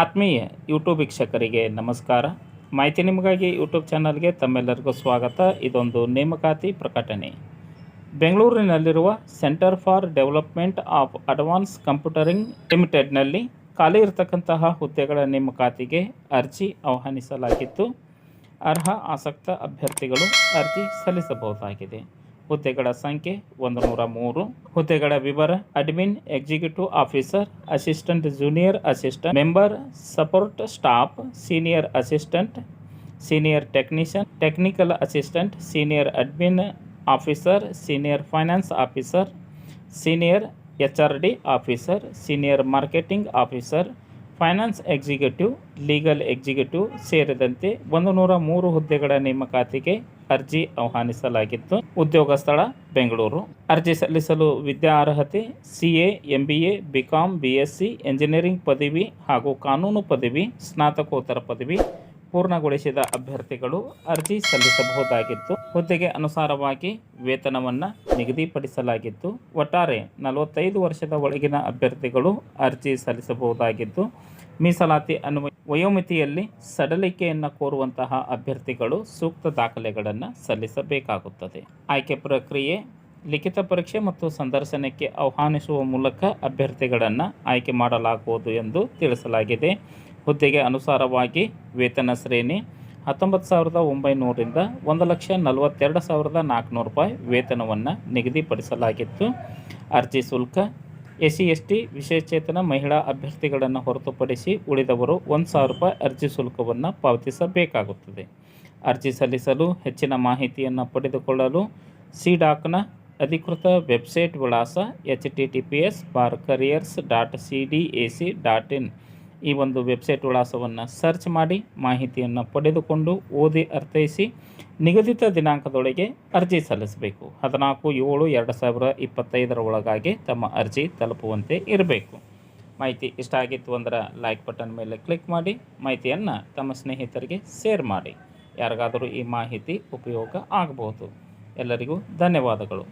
ಆತ್ಮೀಯ ಯೂಟ್ಯೂಬ್ ವೀಕ್ಷಕರಿಗೆ ನಮಸ್ಕಾರ. ಮಾಹಿತಿ ನಿಮಗಾಗಿ ಯೂಟ್ಯೂಬ್ ಚಾನಲ್ಗೆ ತಮ್ಮೆಲ್ಲರಿಗೂ ಸ್ವಾಗತ. ಇದೊಂದು ನೇಮಕಾತಿ ಪ್ರಕಟಣೆ. ಬೆಂಗಳೂರಿನಲ್ಲಿರುವ centre for development of advance computing ಲಿಮಿಟೆಡ್ನಲ್ಲಿ ಖಾಲಿ ಇರತಕ್ಕಂತಹ ಹುದ್ದೆಗಳ ನೇಮಕಾತಿಗೆ ಅರ್ಜಿ ಆಹ್ವಾನಿಸಲಾಗಿತ್ತು. ಅರ್ಹ ಆಸಕ್ತ ಅಭ್ಯರ್ಥಿಗಳು ಅರ್ಜಿ ಸಲ್ಲಿಸಬಹುದಾಗಿದೆ. ಹುದ್ದೆಗಳ ಸಂಖ್ಯೆ ಒಂದು ನೂರ ಮೂರು. ಹುದ್ದೆಗಳ ವಿವರ, admin, executive officer, assistant junior assistant, member, support staff, senior assistant, senior technician, technical assistant, senior admin officer, senior finance officer, senior H R D officer, senior marketing officer, finance executive, legal executive ಸೇರಿದಂತೆ ಒಂದು ನೂರ ಮೂರು ಹುದ್ದೆಗಳ ನೇಮಕಾತಿಗೆ ಅರ್ಜಿ ಆಹ್ವಾನಿಸಲಾಗಿತ್ತು. ಉದ್ಯೋಗ ಸ್ಥಳ ಬೆಂಗಳೂರು. ಅರ್ಜಿ ಸಲ್ಲಿಸಲು ವಿದ್ಯಾ ಅರ್ಹತೆ CA MBA BCom A B B S C, engineering ಪದವಿ ಹಾಗೂ ಕಾನೂನು ಪದವಿ, ಸ್ನಾತಕೋತ್ತರ ಪದವಿ ಪೂರ್ಣಗೊಳಿಸಿದ ಅಭ್ಯರ್ಥಿಗಳು ಅರ್ಜಿ ಸಲ್ಲಿಸಬಹುದಾಗಿತ್ತು. ಹುದ್ದೆಗೆ ಅನುಸಾರವಾಗಿ ವೇತನವನ್ನು ನಿಗದಿಪಡಿಸಲಾಗಿತ್ತು. ಒಟ್ಟಾರೆ ನಲವತ್ತೈದು ವರ್ಷದ ಒಳಗಿನ ಅಭ್ಯರ್ಥಿಗಳು ಅರ್ಜಿ ಸಲ್ಲಿಸಬಹುದಾಗಿತ್ತು. ಮೀಸಲಾತಿ ಅನ್ವಯ ವಯೋಮಿತಿಯಲ್ಲಿ ಸಡಲಿಕೆಯನ್ನು ಕೋರುವಂತಹ ಅಭ್ಯರ್ಥಿಗಳು ಸೂಕ್ತ ದಾಖಲೆಗಳನ್ನು ಸಲ್ಲಿಸಬೇಕಾಗುತ್ತದೆ. ಆಯ್ಕೆ ಪ್ರಕ್ರಿಯೆ, ಲಿಖಿತ ಪರೀಕ್ಷೆ ಮತ್ತು ಸಂದರ್ಶನಕ್ಕೆ ಆಹ್ವಾನಿಸುವ ಮೂಲಕ ಅಭ್ಯರ್ಥಿಗಳನ್ನು ಆಯ್ಕೆ ಮಾಡಲಾಗುವುದು ಎಂದು ತಿಳಿಸಲಾಗಿದೆ. ಹುದ್ದೆಗೆ ಅನುಸಾರವಾಗಿ ವೇತನ ಶ್ರೇಣಿ ಹತ್ತೊಂಬತ್ತು ಸಾವಿರದ ಒಂಬೈನೂರಿಂದ ಒಂದು ಲಕ್ಷ ನಲವತ್ತೆರಡು ಸಾವಿರದ ನಾಲ್ಕುನೂರು ರೂಪಾಯಿ ವೇತನವನ್ನು ನಿಗದಿಪಡಿಸಲಾಗಿತ್ತು. ಅರ್ಜಿ ಶುಲ್ಕ ಎಸ್ ಸಿ ಎಸ್ ಟಿ ವಿಶೇಷಚೇತನ ಮಹಿಳಾ ಅಭ್ಯರ್ಥಿಗಳನ್ನು ಹೊರತುಪಡಿಸಿ ಉಳಿದವರು ಒಂದು ಸಾವಿರ ರೂಪಾಯಿ ಅರ್ಜಿ ಶುಲ್ಕವನ್ನು ಪಾವತಿಸಬೇಕಾಗುತ್ತದೆ. ಅರ್ಜಿ ಸಲ್ಲಿಸಲು ಹೆಚ್ಚಿನ ಮಾಹಿತಿಯನ್ನು ಪಡೆದುಕೊಳ್ಳಲು ಸಿ ಡಾಕ್ನ ಅಧಿಕೃತ ವೆಬ್ಸೈಟ್ ವಿಳಾಸ H T T P S bar careers dot C D A C dot in ಈ ಒಂದು ವೆಬ್ಸೈಟ್ ವಿಳಾಸವನ್ನು ಸರ್ಚ್ ಮಾಡಿ ಮಾಹಿತಿಯನ್ನು ಪಡೆದುಕೊಂಡು ಓದಿ ಅರ್ಥೈಸಿ ನಿಗದಿತ ದಿನಾಂಕದೊಳಗೆ ಅರ್ಜಿ ಸಲ್ಲಿಸಬೇಕು. ಹದಿನಾಲ್ಕು ಏಳು ಎರಡು ಸಾವಿರ ಇಪ್ಪತ್ತೈದರ ಒಳಗಾಗಿ ತಮ್ಮ ಅರ್ಜಿ ತಲುಪುವಂತೆ ಇರಬೇಕು. ಮಾಹಿತಿ ಇಷ್ಟ ಆಗಿತ್ತು ಅಂದ್ರೆ ಲೈಕ್ ಬಟನ್ ಮೇಲೆ ಕ್ಲಿಕ್ ಮಾಡಿ, ಮಾಹಿತಿಯನ್ನು ತಮ್ಮ ಸ್ನೇಹಿತರಿಗೆ ಶೇರ್ ಮಾಡಿ. ಯಾರಿಗಾದರೂ ಈ ಮಾಹಿತಿ ಉಪಯೋಗ ಆಗಬಹುದು ಎಲ್ಲರಿಗೂ ಧನ್ಯವಾದಗಳು.